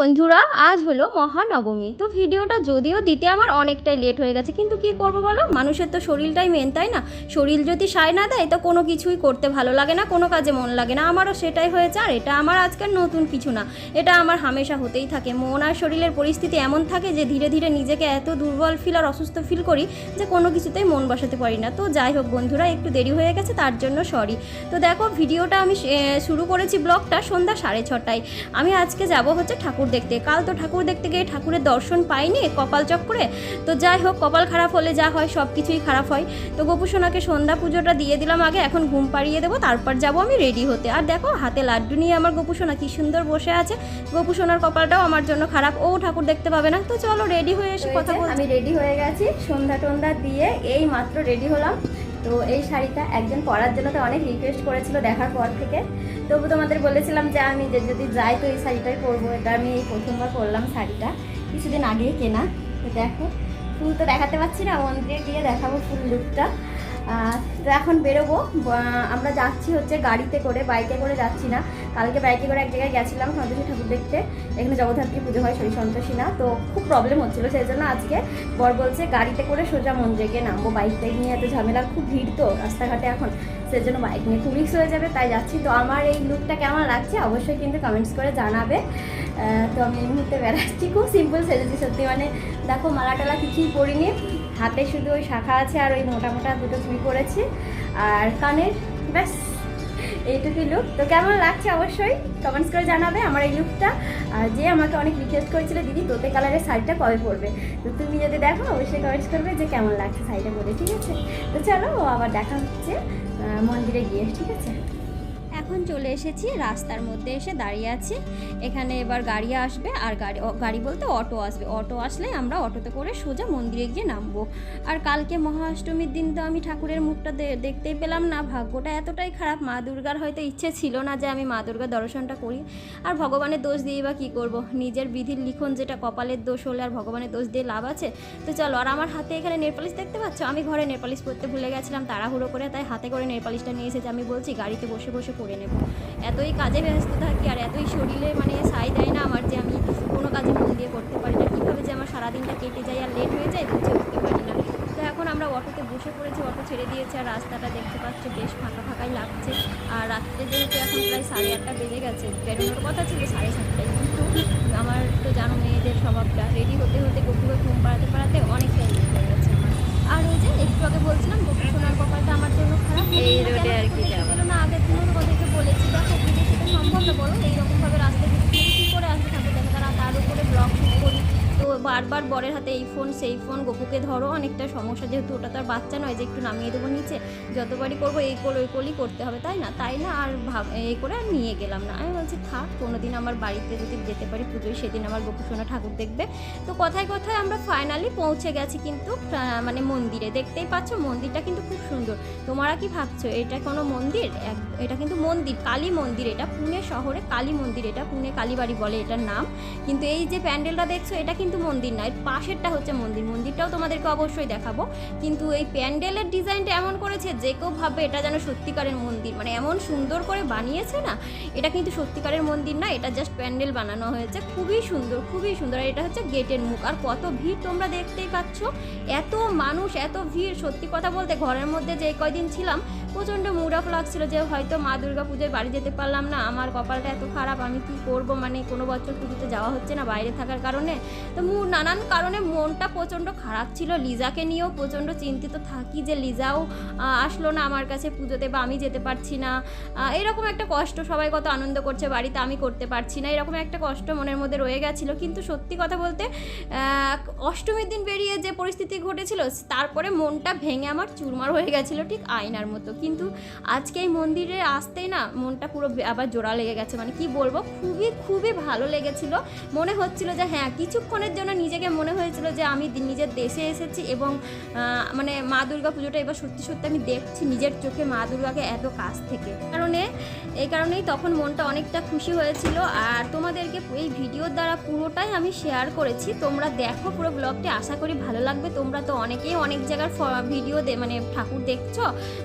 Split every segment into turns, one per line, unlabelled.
বন্ধুরা, আজ হলো মহানবমী। তো ভিডিওটা যদিও দিতে আমার অনেকটাই লেট হয়ে গেছে, কিন্তু কি করব বলো? মানুষের তো শরীরটাই মেন তাই না? শরীর যদি সায় না দেয়, তো কোনো কিছুই করতে ভালো লাগে না, কোনো কাজে মন লাগে না। আমারও সেটাই হয়েছে, আর এটা আমার আজকের নতুন কিছু না। এটা আমার হামেশা হতেই থাকে। মন আর শরীরের পরিস্থিতি এমন থাকে যে, ধীরে ধীরে নিজেকে এত দুর্বল ফিল আর অসুস্থ ফিল করি যে, কোনো কিছুতেই মন বসাতে পারি না। তো যাই হোক বন্ধুরা, একটু দেরি হয়ে গেছে, তার জন্য সরি তো দেখো, ভিডিওটা আমি শুরু করেছি ব্লগটা সন্ধ্যা সাড়ে ছটায়। আমি আজকে যাব হচ্ছে ঠাকুর দেখতে। কাল তো ঠাকুর দেখতে গিয়ে ঠাকুরের দর্শন পাইনি কপাল চক্করে। তো যাই হোক কপাল খারাপ হলে যা হয় সব কিছুই খারাপ হয়। তো গোপুসোনাকে সন্ধ্যা পুজোটা দিয়ে দিলাম আগে এখন ঘুম পাড়িয়ে দেবো তারপর যাব আমি রেডি হতে। আর দেখো হাতে লাড্ডু নিয়ে আমার গোপুসোনা কী সুন্দর বসে আছে। গোপুসোনার কপালটাও আমার জন্য খারাপ ও ঠাকুর দেখতে পাবে না। তো চলো রেডি হয়ে এসে কথা বল আমি রেডি হয়ে গেছি সন্ধ্যা টন্ধা দিয়ে এই মাত্র রেডি হলাম। তো এই শাড়িটা একজন পরার জন্য তো অনেক রিকোয়েস্ট করেছিল দেখার পর থেকে। তবু তোমাদের বলেছিলাম যে আমি যে যদি যাই তো এই শাড়িটাই পরবো, এটা আমি এই প্রথমবার পরলাম শাড়িটা, কিছুদিন আগেই কেনা। তো দেখো, ফুল তো দেখাতে পারছি না মন্দিরে গিয়ে দেখাবো ফুল লুকটা তো এখন বেরোবো। আমরা যাচ্ছি হচ্ছে গাড়িতে করে, বাইকে করে যাচ্ছি না। কালকে বাইকে করে এক জায়গায় গেছিলাম সন্তোষী ঠাকুর দেখতে। এখানে জগদ্ধাত্রী পুজো হয় সেই সন্তোষী না। তো খুব প্রবলেম হচ্ছিল সেই জন্য আজকে বর বলছে গাড়িতে করে সোজা মন্দিরে নামবো। বাইক টাইক নিয়ে এত ঝামেলা, খুব ভিড় তো রাস্তাঘাটে এখন। সেই জন্য বাইক নিয়ে খুব হয়ে যাবে, তাই যাচ্ছি। তো আমার এই লুকটা কেমন লাগছে অবশ্যই কিন্তু কমেন্টস করে জানাবে। তো আমি এই মুহূর্তে বেড়াচ্ছি। খুব সিম্পল সেজেছি, সত্যি মানে দেখো মালা টালা কিছুই পরিনি। হাতে শুধু ওই শাখা আছে আর ওই মোটা মোটা দুটো চুড়ি পরেছি। আর কানের, ব্যাস, এইটুকুই লুক তো কেমন লাগছে অবশ্যই কমেন্টস করে জানাবে আমার এই লুকটা আর যে আমাকে অনেক রিকোয়েস্ট করেছিল, দিদি, তোতে কালারের শাড়িটা কবে পরবে? তো তুমি যদি দেখো, অবশ্যই কমেন্টস করবে যে কেমন লাগছে শাড়িটা পরে, ঠিক আছে? তো চলো আবার দেখা হচ্ছে মন্দিরে গিয়ে, ঠিক আছে? এখন চলে এসেছি রাস্তার মধ্যে এসে দাঁড়িয়ে আছি। এখানে এবার গাড়ি আসবে আর গাড়ি গাড়ি বলতে অটো আসবে। অটো আসলে আমরা অটোতে করে সোজা মন্দিরে গিয়ে নামবো। আর কালকে মহাষ্টমীর দিন তো আমি ঠাকুরের মুখটা দেখতেই পেলাম না। ভাগ্যটা এতটাই খারাপ। মা দুর্গার হয়তো ইচ্ছে ছিল না যে আমি মা দুর্গার দর্শনটা করি। আর ভগবানের দোষ দিয়ে বা কী করব? নিজের বিধির লিখন যেটা কপালের দোষ হলে আর ভগবানের দোষ দিয়ে লাভ আছে? তো চলো, আর আমার হাতে এখানে নেলপালিশ দেখতে পাচ্ছ? আমি ঘরে নেলপালিশ পরতে ভুলে গেছিলাম, তাড়াহুড়ো করে। তাই হাতে করে নেলপালিশটা নিয়ে এসেছি। আমি বলছি, গাড়িতে বসে বসে করে নেব। এতই কাজে ব্যস্ত থাকি আর এতই শরীরে মানে সাই দেয় না আমার যে আমি কোনো কাজে মন দিয়ে করতে পারি না। কীভাবে যে আমার সারাদিনটা কেটে যায় আর লেট হয়ে যায় বুঝে উঠতে পারি না। তো এখন আমরা অটোতে বসে পড়েছি, অটো ছেড়ে দিয়েছে আর রাস্তাটা দেখতে পাচ্ছ বেশ ফাঁকা ফাঁকাই লাগছে। আর রাত্রে যেহেতু এখন প্রায় সাড়ে আটটা বেজে গেছে, বেরোনোর কথা ছিল সাড়ে সাতটায়। কিন্তু আমার তো জানো মেয়েদের স্বভাবটা রেডি হতে হতে গপুকে ঘুম পাড়াতে পাড়াতে অনেকটাই আর ওই যে একটু আগে বলছিলাম সোনার কপালটা আমার জন্য খারাপ।
এই রোডে আর কি যাব।
না আগের দিনও তোমাদেরকে বলেছি দেখো বিদেশে সেটা সম্ভব না বলো এইরকমভাবে রাস্তায় রাস্তা তুমি কী করে আসবে ঠাকুর দেখো তারা তার উপরে ব্লগ করি। তো বারবার বরের হাতে এই ফোন সেই ফোন গপুকে ধরো অনেকটা সমস্যা যেহেতু ওটা তো আর বাচ্চা নয় যে একটু নামিয়ে দেবো নিচে। যতবারই করব, এই কোল ওই কোলই করতে হবে, তাই না? তাই না? আর ভাব এই করে আর নিয়ে গেলাম না। আমি বলছি, থাক কোনো দিন আমার বাড়িতে যদি যেতে পারি পুজোয়, সেদিন আমার গপুসনা ঠাকুর দেখবে। তো কথায় কথায় আমরা ফাইনালি পৌঁছে গেছি কিন্তু মানে মন্দিরে। দেখতেই পাচ্ছ, মন্দিরটা কিন্তু খুব সুন্দর। তোমরা কি ভাবছ, এটা কোনো মন্দির? এটা কিন্তু মন্দির, কালী মন্দির। এটা পুনে শহরে কালী মন্দির, এটা পুনে কালীবাড়ি বলে এটার নাম। কিন্তু এই যে প্যান্ডেলটা দেখছ, এটা কিন্তু মন্দির না। এর পাশেরটা হচ্ছে মন্দির। মন্দিরটাও তোমাদেরকে অবশ্যই দেখাবো। কিন্তু এই প্যান্ডেলের ডিজাইনটা এমন করেছে যে কেউ ভাববে এটা যেন সত্যিকারের মন্দির। মানে এমন সুন্দর করে বানিয়েছে না, এটা কিন্তু সত্যিকারের মন্দির না, এটা জাস্ট প্যান্ডেল বানানো হয়েছে। খুবই সুন্দর খুবই সুন্দর। আর এটা হচ্ছে গেটের মুখ। আর কত ভিড় তোমরা দেখতেই পাচ্ছ। এত মানুষ, এত ভিড়, সত্যি কথা বলতে ঘরের মধ্যে যে কয়দিন ছিলাম প্রচণ্ড মুড অফ লাগছিল যে হয়তো মা দুর্গা পুজোয় বাড়ি যেতে পারলাম না। আমার কপালটা এত খারাপ, আমি কি করব? মানে কোনো বছর পুজোতে যাওয়া হচ্ছে না বাইরে থাকার কারণে। তো নানান কারণে মনটা প্রচণ্ড খারাপ ছিল। লিজাকে নিয়েও প্রচণ্ড চিন্তিত থাকি যে লিজাও আসলো না আমার কাছে পুজোতে বা আমি যেতে পারছি না। এরকম একটা কষ্ট সবাই কত আনন্দ করছে, বাড়িতে আমি করতে পারছি না। এরকম একটা কষ্ট মনের মধ্যে রয়ে গেছিল। কিন্তু সত্যি কথা বলতে অষ্টমীর দিন বেরিয়ে যে পরিস্থিতি ঘটেছিল, তারপরে মনটা ভেঙে আমার চুরমার হয়ে গেছিল ঠিক আয়নার মতো। কিন্তু আজকে এই মন্দিরে আসতেই না মনটা পুরো আবার জোড়া লেগে গেছে। মানে কি বলব? খুবই খুবই ভালো লেগেছিল। মনে হচ্ছিল যে হ্যাঁ কিছুক্ষণের জন্য নিজেকে মনে হয়েছিল যে আমি নিজের দেশে এসেছি এবং মানে মা দুর্গা পুজোটা এবার সত্যি সত্যি আমি দেখছি নিজের চোখে মা দুর্গাকে এত কাছ থেকে। কারণে, এই কারণেই তখন মনটা অনেকটা খুশি হয়েছিল। আর তোমাদেরকে এই ভিডিওর দ্বারা পুরোটাই আমি শেয়ার করেছি। তোমরা দেখো পুরো ব্লগটি আশা করি ভালো লাগবে। তোমরা তো অনেকেই অনেক জায়গার ভিডিও দে মানে ঠাকুর দেখছ।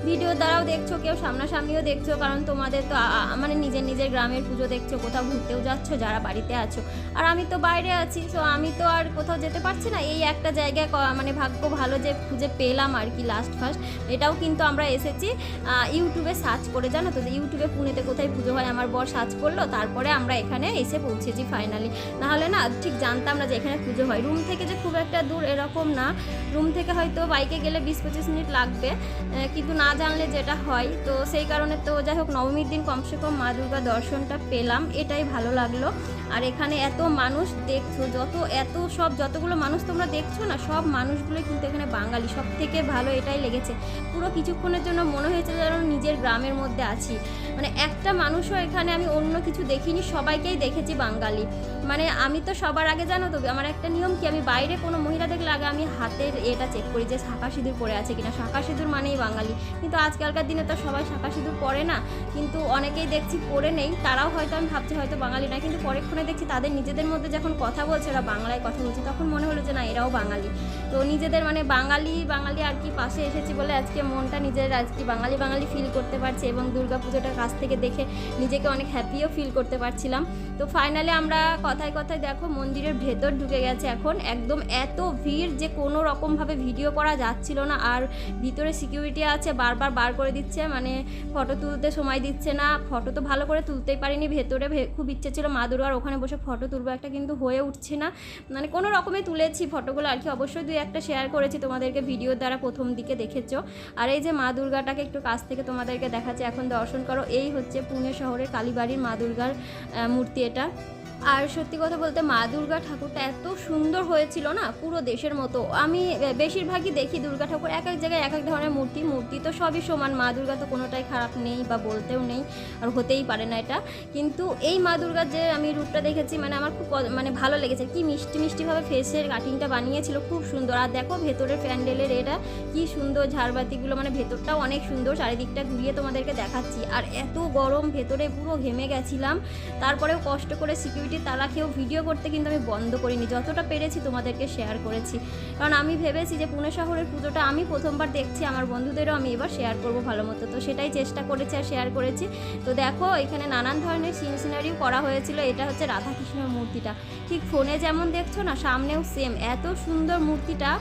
ভিডিও দ্বারা দ্বারাও দেখছ, কেউ সামনাসামনিও দেখছ, কারণ তোমাদের তো মানে নিজের নিজের গ্রামের পুজো দেখছ, কোথাও ঘুরতেও যাচ্ছ, যারা বাড়িতে আছো। আর আমি তো বাইরে আছি সো আমি তো আর কোথাও যেতে পারছি না। এই একটা জায়গায় মানে ভাগ্য ভালো যে খুঁজে পেলাম আর কি লাস্ট ফার্স্ট এটাও কিন্তু আমরা এসেছি ইউটিউবে সার্চ করে, জানো তো, যে ইউটিউবে পুনেতে কোথায় পুজো হয়, আমার বর সার্চ করল, তারপরে আমরা এখানে এসে পৌঁছেছি ফাইনালি নাহলে না, ঠিক জানতাম না যে এখানে পুজো হয়। রুম থেকে যে খুব একটা দূর এরকম না। রুম থেকে হয়তো বাইকে গেলে বিশ পঁচিশ মিনিট লাগবে কিন্তু না জানলে যেটা হয়, তো সেই কারণে তো যাই হোক নবমীর দিন কমসে কম মা দুর্গা দর্শনটা পেলাম, এটাই ভালো লাগল। আর এখানে এত মানুষ দেখছ, যত, এত সব, যতগুলো মানুষ তোমরা দেখছ না, সব মানুষগুলোই কিন্তু এখানে বাঙালি। সব থেকে ভালো এটাই লেগেছে। পুরো কিছুক্ষণের জন্য মনে হয়েছে যেন নিজের গ্রামের মধ্যে আছি। মানে একটা মানুষও এখানে আমি অন্য কিছু দেখিনি, সবাইকেই দেখেছি বাঙালি। মানে আমি তো সবার আগে জানো তো, আমার একটা নিয়ম কি, আমি বাইরে কোনো মহিলা দেখলে আগে আমি হাতের এটা চেক করি যে শাঁখা সিঁদুর পরে আছে কিনা। শাঁখা সিঁদুর মানেই বাঙালি। কিন্তু আজকালকার দিনে তো সবাই শাঁখা সিঁদুর পরে না, কিন্তু অনেকেই দেখছি পরে নেই। তারাও হয়তো আমি ভাবছি হয়তো বাঙালি না, কিন্তু পরেক্ষণে দেখছি তাদের নিজেদের মধ্যে যখন কথা বলছে, ওরা বাংলায় কথা বলছে, তখন মনে হলো যে না, এরাও বাঙালি। তো নিজেদের মানে বাঙালি বাঙালি আর কি পাশে এসেছি বলে আজকে মনটা নিজের আজকে বাঙালি বাঙালি ফিল করতে পারছে এবং দুর্গা পুজোটা কাছ থেকে দেখে নিজেকে অনেক হ্যাপিও ফিল করতে পারছিলাম। তো ফাইনালি আমরা কথায় কথায় দেখো মন্দিরের ভেতর ঢুকে গেছে এখন। একদম এত ভিড় যে কোনো রকমভাবে ভিডিও করা যাচ্ছিল না। আর ভিতরে সিকিউরিটি আছে, বারবার বার করে দিচ্ছে মানে ফটো তুলতে সময় দিচ্ছে না। ফটো তো ভালো করে তুলতেই পারিনি, ভেতরে খুব ইচ্ছে ছিল মা দুর্গার ওখানে বসে ফটো তুলবো। একটা কিন্তু হয়ে উঠছে না। মানে কোনো রকমে তুলেছি ফটোগুলো আর কি অবশ্যই দুই একটা শেয়ার করেছি তোমাদেরকে ভিডিওর দ্বারা প্রথম দিকে দেখেছ। আর এই যে মা দুর্গাটাকে একটু কাছ থেকে তোমাদেরকে দেখাচ্ছে। এখন দর্শন করো। এই হচ্ছে পুনে শহরের কালীবাড়ির মা দুর্গার মূর্তি এটা। আর সত্যি কথা বলতে মা দুর্গা ঠাকুরটা এত সুন্দর হয়েছিল না, পুরো দেশের মতো। আমি বেশিরভাগই দেখি দুর্গা ঠাকুর এক এক জায়গায় এক এক ধরনের মূর্তি মূর্তি তো সবই সমান। মা দুর্গা তো কোনোটাই খারাপ নেই বা বলতেও নেই, আর হতেই পারে না এটা। কিন্তু এই মা দুর্গার যে আমি রূপটা দেখেছি মানে আমার খুব মানে ভালো লেগেছে। কি মিষ্টি মিষ্টিভাবে ফেসের কাটিংটা বানিয়েছিল, খুব সুন্দর। আর দেখো ভেতরের প্যান্ডেলের এটা কি সুন্দর ঝাড়বাতিগুলো মানে ভেতরটাও অনেক সুন্দর। চারিদিকটা ঘুরিয়ে তোমাদেরকে দেখাচ্ছি। আর এত গরম, ভেতরে পুরো ঘেমে গেছিলাম। তারপরেও কষ্ট করে সিকিউরিটি তালা খেয়েও ভিডিও করতে কিন্তু আমি বন্ধ করিনি। যতটা পেরেছি তোমাদেরকে শেয়ার করেছি। কারণ আমি ভেবেছি যে পুনে শহরের পুজোটা আমি প্রথমবার দেখছি, আমার বন্ধুদেরও আমি এবার শেয়ার করব ভালো মতো। তো সেটাই চেষ্টা করেছি আর শেয়ার করেছি। তো দেখো, এখানে নানান ধরনের সিন সিনারিও করা হয়েছিল। এটা হচ্ছে রাধাকৃষ্ণের মূর্তিটা। ঠিক ফোনে যেমন দেখছ না, সামনেও সেম এত সুন্দর মূর্তিটা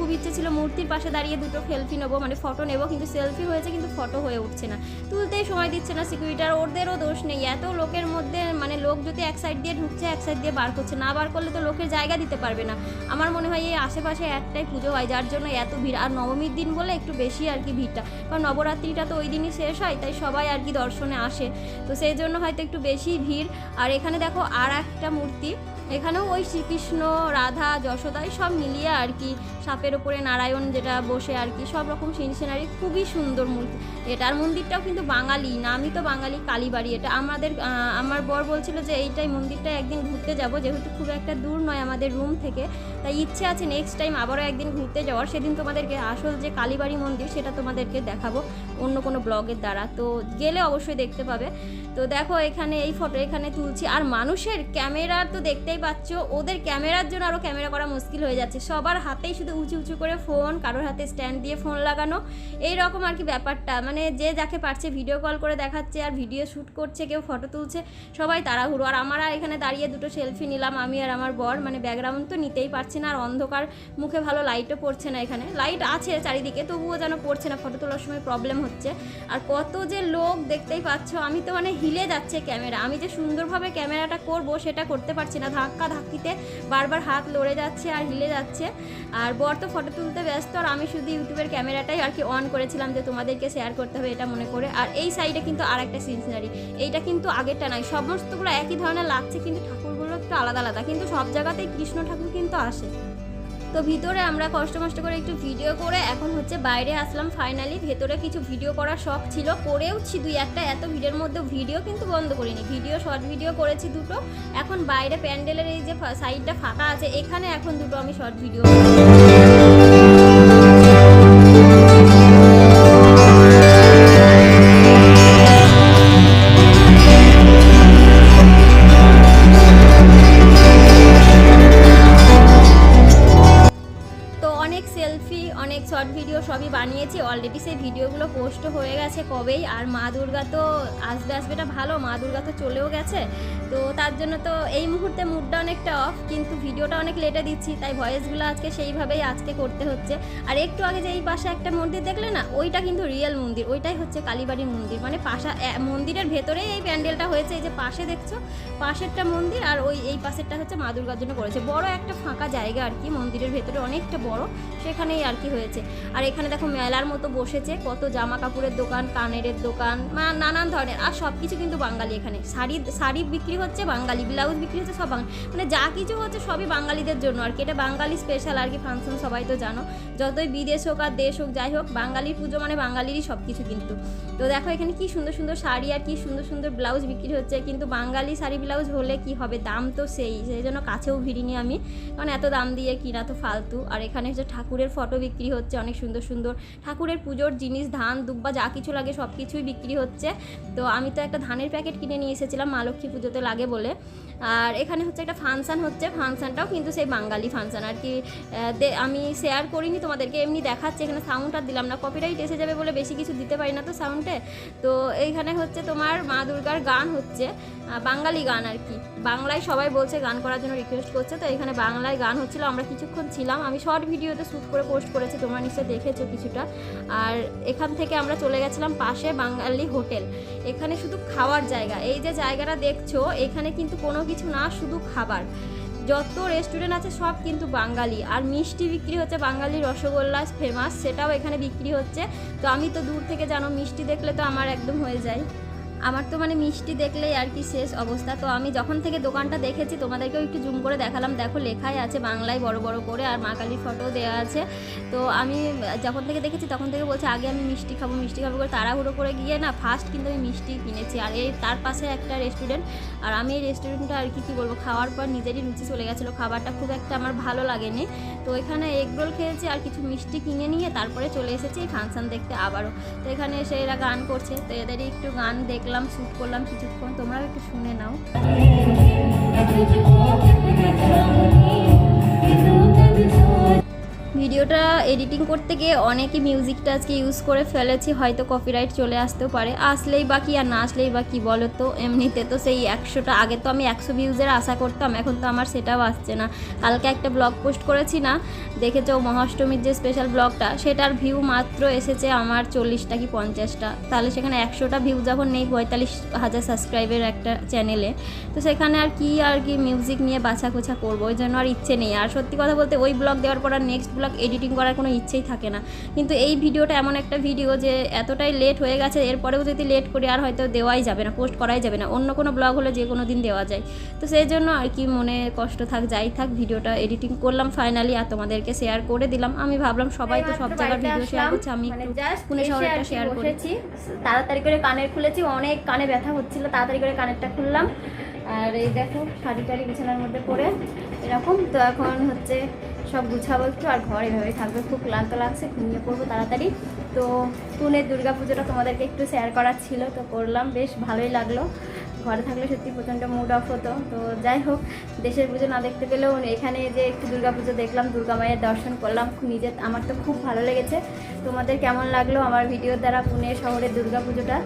খুব ইচ্ছে ছিল মূর্তির পাশে দাঁড়িয়ে দুটো সেলফি নেব মানে ফটো নেব, কিন্তু সেলফি হয়েছে কিন্তু ফটো হয়ে উঠছে না। তুলতেই সময় দিচ্ছে না সিকিউরিটি আর ওদেরও দোষ নেই। এত লোকের মধ্যে মানে লোক যদি এক সাইড দিয়ে ঢুকছে, এক সাইড দিয়ে বার করছে, না বার করলে তো লোকের জায়গা দিতে পারবে না। আমার মনে হয় এই আশেপাশে একটাই পুজো হয়, যার জন্য এত ভিড়। আর নবমীর দিন বলে একটু বেশি আর কি ভিড়টা। কারণ নবরাত্রিটা তো ওই দিনই শেষ হয়, তাই সবাই আর কি দর্শনে আসে। তো সেই জন্য হয়তো একটু বেশি ভিড়। আর এখানে দেখো আর একটা মূর্তি। এখানেও ওই শ্রীকৃষ্ণ, রাধা যশোদা সব মিলিয়ে আর কি সাপের ওপরে নারায়ণ যেটা বসে আর কি, সব রকম সিন সিনারি খুবই সুন্দর মূর্তি। এটার মন্দিরটাও কিন্তু বাঙালি, না আমি তো বাঙালি, কালীবাড়ি। এটা আমাদের আমার বর বলছিল যে এইটাই মন্দিরটা একদিন ঘুরতে যাব, যেহেতু খুব একটা দূর নয় আমাদের রুম থেকে। তাই ইচ্ছে আছে নেক্সট টাইম আবারও একদিন ঘুরতে যাওয়ার। সেদিন তোমাদেরকে আসল যে কালীবাড়ি মন্দির, সেটা তোমাদেরকে দেখাবো। অন্য কোনো ব্লগের দ্বারা। তো গেলে অবশ্যই দেখতে পাবে। তো দেখো এখানে, এই ফটো এখানে তুলছি। আর মানুষের ক্যামেরা তো দেখতেই পাচ্ছ, ওদের ক্যামেরার জন্য আরও ক্যামেরা করা মুশকিল হয়ে যাচ্ছে। সবার হাতেই শুধু উঁচু উঁচু করে ফোন, কারোর হাতে স্ট্যান্ড দিয়ে ফোন লাগানো। এই রকম আর কি ব্যাপারটা। মানে যে যাকে পারছে ভিডিও কল করে দেখাচ্ছে আর ভিডিও শ্যুট করছে, কেউ ফটো তুলছে, সবাই তাড়াহুড়ো। আর আমরা এখানে দাঁড়িয়ে দুটো সেলফি নিলাম, আমি আর আমার বর। মানে ব্যাকগ্রাউন্ড তো নিতেই পারছি না, আর অন্ধকার মুখে ভালো লাইটও পড়ছে না এখানে। লাইট আছে চারিদিকে, তবুও যেন পড়ছে না। ফটো তোলার সময় প্রবলেম হচ্ছে। আর কত যে লোক দেখতেই পাচ্ছ, আমি তো মানে হিলে যাচ্ছে ক্যামেরা। আমি যে সুন্দরভাবে ক্যামেরাটা করব, সেটা করতে পারছি না। ধাক্কা ধাক্কিতে বারবার হাত লড়ে যাচ্ছে আর হিলে যাচ্ছে। আর বর তো ফটো তুলতে ব্যস্ত, আর আমি শুধু ইউটিউবের ক্যামেরাটাই আর কি অন করেছিলাম যে তোমাদেরকে শেয়ার করতে হবে এটা মনে করে। আর এই সাইডে কিন্তু আর একটা সিনসিনারি। এইটা কিন্তু আগেরটা নাই সমস্তগুলো একই ধরনের লাগছে, কিন্তু ঠাকুরগুলো একটু আলাদা আলাদা। কিন্তু সব জায়গাতেই কৃষ্ণ ঠাকুর কিন্তু আসে। তো ভিতরে আমরা কষ্ট মষ্ট করে একটু ভিডিও করে এখন হচ্ছে বাইরে আসলাম ফাইনালি ভেতরে কিছু ভিডিও করার শখ ছিল। করেওছি দুই একটা এত ভিডিওর মধ্যে ভিডিও কিন্তু বন্ধ করিনি। ভিডিও শর্ট ভিডিও করেছি দুটো। এখন বাইরে প্যান্ডেলের এই যে সাইডটা ফাঁকা আছে, এখানে এখন দুটো আমি শর্ট ভিডিও সেই ভিডিওগুলো পোস্ট হয়ে গেছে কবেই। আর মা দুর্গা তো আসবে আসবেটা ভালো, মা দুর্গা তো চলেও গেছে। তো তার জন্য তো এই মুহূর্তে মুডটা অনেকটা অফ কিন্তু ভিডিওটা অনেক লেটে দিচ্ছি, তাই ভয়েসগুলো আজকে সেইভাবেই আজকে করতে হচ্ছে। আর একটু আগে যে এই পাশে একটা মন্দির দেখলে না, ওইটা কিন্তু রিয়েল মন্দির, ওইটাই হচ্ছে কালীবাড়ির মন্দির। মানে পাশা মন্দিরের ভেতরেই এই প্যান্ডেলটা হয়েছে, এই যে পাশে দেখছ? পাশেরটা মন্দির আর ওই, এই পাশেরটা হচ্ছে মা দুর্গার জন্য করেছে। বড় একটা ফাঁকা জায়গা আর কি, মন্দিরের ভেতরে অনেকটা বড়, সেখানেই আর কি হয়েছে। আর এখানে দেখো মেলার মতো বসেছে, কত জামা কাপড়ের দোকান কানের দোকান নানান ধরনের। আর সব কিছু কিন্তু বাঙালি এখানে। শাড়ি শাড়ি বিক্রি হচ্ছে বাঙালি, ব্লাউজ বিক্রি হচ্ছে সব বাঙালি। মানে যা কিছু হচ্ছে সবই বাঙালিদের জন্য আর কি। এটা বাঙালি স্পেশাল আর কি ফাংশন সবাই তো জানো। যতই বিদেশ হোক আর দেশ হোক, যাই হোক, বাঙালির পুজো মানে বাঙালিরই সব কিছু কিন্তু। তো দেখো এখানে কি সুন্দর সুন্দর শাড়ি আর কি সুন্দর সুন্দর ব্লাউজ বিক্রি হচ্ছে। কিন্তু বাঙালি শাড়ি ব্লাউজ হলে কি হবে? দাম তো সেই সেই জন্য কাছেও ভিড়িনি আমি। কারণ এত দাম দিয়ে কিনা তো ফালতু। আর এখানে হচ্ছে ঠাকুরের ফটো বিক্রি হচ্ছে অনেক সুন্দর সুন্দর। ঠাকুরের পুজোর জিনিস, ধান, দুব্বা, যা কিছু লাগে সব কিছুই বিক্রি হচ্ছে। তো আমি তো একটা ধানের প্যাকেট কিনে নিয়ে এসেছিলাম মা লক্ষ্মী পুজোতে লাগে বলে। আর এখানে হচ্ছে একটা ফাংশান হচ্ছে, ফাংশানটাও কিন্তু সেই বাঙালি ফাংশান। আর কি আমি শেয়ার করিনি, তোমাদেরকে এমনি দেখাচ্ছে, এখানে সাউন্ড আর দিলাম না। কপিরাইট এসে যাবে বলে বেশি কিছু দিতে পারি না তো সাউন্ডে তো এইখানে হচ্ছে তোমার মা দুর্গার গান হচ্ছে বাঙালি গান আর কি। বাংলায় সবাই বলছে গান করার জন্য রিকোয়েস্ট করছে, তো এখানে বাংলায় গান হচ্ছিল, আমরা কিছুক্ষণ ছিলাম। আমি শর্ট ভিডিওতে শ্যুট করে পোস্ট করেছি, তোমরা নিশ্চয়ই দেখেছ কিছুটা। আর এখান থেকে আমরা চলে গেছিলাম পাশে বাঙালি হোটেল। এখানে শুধু খাওয়ার জায়গা। এই যে জায়গাটা দেখছ, এখানে কিন্তু কোনো কিছু না, শুধু খাবার। যত রেস্টুরেন্ট আছে সব কিন্তু বাঙালি। আর মিষ্টি বিক্রি হচ্ছে বাঙালি রসগোল্লা ফেমাস সেটাও এখানে বিক্রি হচ্ছে। তো আমি তো দূর থেকে জানো, মিষ্টি দেখলে তো আমার একদম হয়ে যায়। আমার তো মানে মিষ্টি দেখলেই আর কি শেষ অবস্থা। তো আমি যখন থেকে দোকানটা দেখেছি, তোমাদেরকেও একটু জুম করে দেখালাম। দেখো লেখাই আছে বাংলায় বড় বড় করে আর মা কালীর ফটোও দেওয়া আছে। তো আমি যখন থেকে দেখেছি, তখন থেকে বলছে, আগে আমি মিষ্টি খাব মিষ্টি খাব করে তাড়াহুড়ো করে গিয়ে না ফার্স্ট কিন্তু আমি মিষ্টি কিনেছি। আর এই তার পাশে একটা রেস্টুরেন্ট আর আমি এই রেস্টুরেন্টটা আর কি, কী বলব, খাওয়ার পর নিজেরই রুচি চলে গেছিল। খাবারটা খুব একটা আমার ভালো লাগেনি। তো এখানে এগ রোল খেয়েছি আর কিছু মিষ্টি কিনে নিয়ে তারপরে চলে এসেছি এই ফাংশন দেখতে আবারও। তো এখানে এসে এরা গান করছে। তো এদেরই একটু গান দেখলাম। শ্যুট করলাম কিছুক্ষণ। তোমরাও একটু শুনে নাও। ভিডিওটা এডিটিং করতে গিয়ে অনেকে মিউজিকটা আজকে ইউজ করে ফেলেছি, হয়তো কপিরাইট চলে আসতেও পারে। আসলেই বা কি আর না আসলেই বা কি বলো তো এমনিতে তো সেই একশোটা, আগে তো আমি একশো ভিউজের আশা করতাম, এখন তো আমার সেটাও আসছে না। কালকে একটা ব্লগ পোস্ট করেছি না, দেখেছ মহাষ্টমীর যে স্পেশাল ব্লগটা সেটার ভিউ মাত্র এসেছে আমার চল্লিশটা কি পঞ্চাশটা। তাহলে সেখানে একশোটা ভিউ যখন নেই, পঁয়তাল্লিশ হাজার সাবস্ক্রাইবের একটা চ্যানেলে তো সেখানে আর কি আর কি মিউজিক নিয়ে বাছা কোছা করব, ওই জন্য আর ইচ্ছে নেই। আর সত্যি কথা বলতে ওই ব্লগ দেওয়ার পর আর নেক্সট ব্লগ এডিটিং করার কোনো ইচ্ছেই থাকে না। কিন্তু এই ভিডিওটা এমন একটা ভিডিও যে এতটাই লেট হয়ে গেছে এরপরেও যদি লেট করি আর হয়তো দেওয়াই যাবে না পোস্ট করাই যাবে না। অন্য কোনো ব্লগ হলে যে কোনো দিন দেওয়া যায়। তো সেই জন্য আর কি মনে কষ্ট থাক যাই থাক ভিডিওটা এডিটিং করলাম ফাইনালি আর তোমাদেরকে শেয়ার করে দিলাম। আমি ভাবলাম সবাই তো সব জায়গায় ভিডিও শেয়ার করছে আমি পুনে শহরেরটা শেয়ার করেছি
তাড়াতাড়ি করে কানের খুলেছি অনেক কানে ব্যথা হচ্ছিল তাড়াতাড়ি করে কানেরটা খুললাম। আর এই দেখো শাড়ি টাড়ি বিছানার মধ্যে পরে এরকম। তো এখন হচ্ছে সব গুছাবো একটু, আর ঘর এভাবেই থাকবে। খুব ক্লান্ত লাগছে, ঘুমিয়ে পড়ব তাড়াতাড়ি। তো পুনের দুর্গা পুজোটা তোমাদেরকে একটু শেয়ার করার ছিল, তো করলাম, বেশ ভালোই লাগল। ঘরে থাকলে সত্যি প্রচণ্ড মুড অফ হতো। তো যাই হোক, দেশের পুজো না দেখতে পেলেও এখানে যে একটু দুর্গা পুজো দেখলাম, দুর্গা মায়ের দর্শন করলাম নিজে, আমার তো খুব ভালো লেগেছে। তোমাদের কেমন লাগল আমার ভিডিওর দ্বারা পুনে শহরের দুর্গা পুজোটা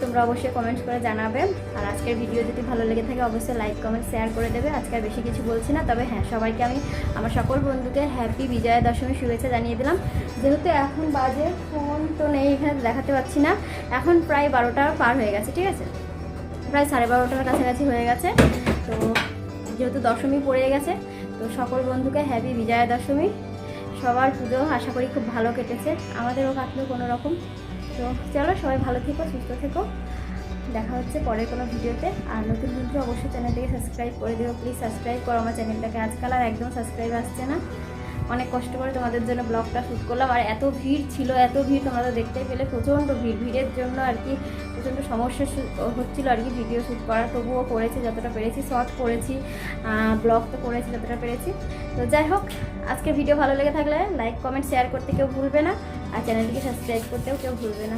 তোমরা অবশ্যই কমেন্টস করে জানাবে। আর আজকের ভিডিও যদি ভালো লেগে থাকে, অবশ্যই লাইক কমেন্ট শেয়ার করে দেবে। আজকে বেশি কিছু বলছি না, তবে হ্যাঁ সবাইকে আমি, আমার সকল বন্ধুকে হ্যাপি বিজয়া দশমী শুভেচ্ছা জানিয়ে দিলাম। যেহেতু এখন বাজে ফোন তো নেই, এখানে দেখাতে পাচ্ছি না। এখন প্রায় বারোটা পার হয়ে গেছে, ঠিক আছে? প্রায় সাড়ে বারোটার কাছাকাছি হয়ে গেছে। তো যেহেতু দশমী পড়ে গেছে, তো সকল বন্ধুকে হ্যাপি বিজয়া দশমী। সবার পুজো আশা করি খুব ভালো কেটেছে, আমাদেরও কাটলো কোনো রকম। তো চলো, সবাই ভালো থেকো, সুস্থ থেকো। দেখা হচ্ছে পরের কোনো ভিডিওতে। আর নতুন বন্ধু অবশ্যই চ্যানেলটাকে সাবস্ক্রাইব করে দিও। প্লিজ সাবস্ক্রাইব করো আমার চ্যানেলটাকে। আজকাল আর একদম সাবস্ক্রাইব আসছে না। অনেক কষ্ট করে তোমাদের জন্য ব্লগটা শ্যুট করলাম। আর এত ভিড় ছিল, এত ভিড় তোমরা তো দেখতেই পেলে। প্রচণ্ড ভিড়, ভিড়ের জন্য আর কি প্রচণ্ড সমস্যা হচ্ছিল আর কি ভিডিও শ্যুট করা। তবুও করেছি, যতটা পেরেছি শর্ট করেছি ব্লগ তো করেছি, যতটা পেরেছি। তো যাই হোক, আজকে ভিডিও ভালো লেগে থাকলে লাইক কমেন্ট শেয়ার করতে কেউ ভুলবে না। আর চ্যানেলটিকে সাবস্ক্রাইব করতেও কেউ ভুলবে না।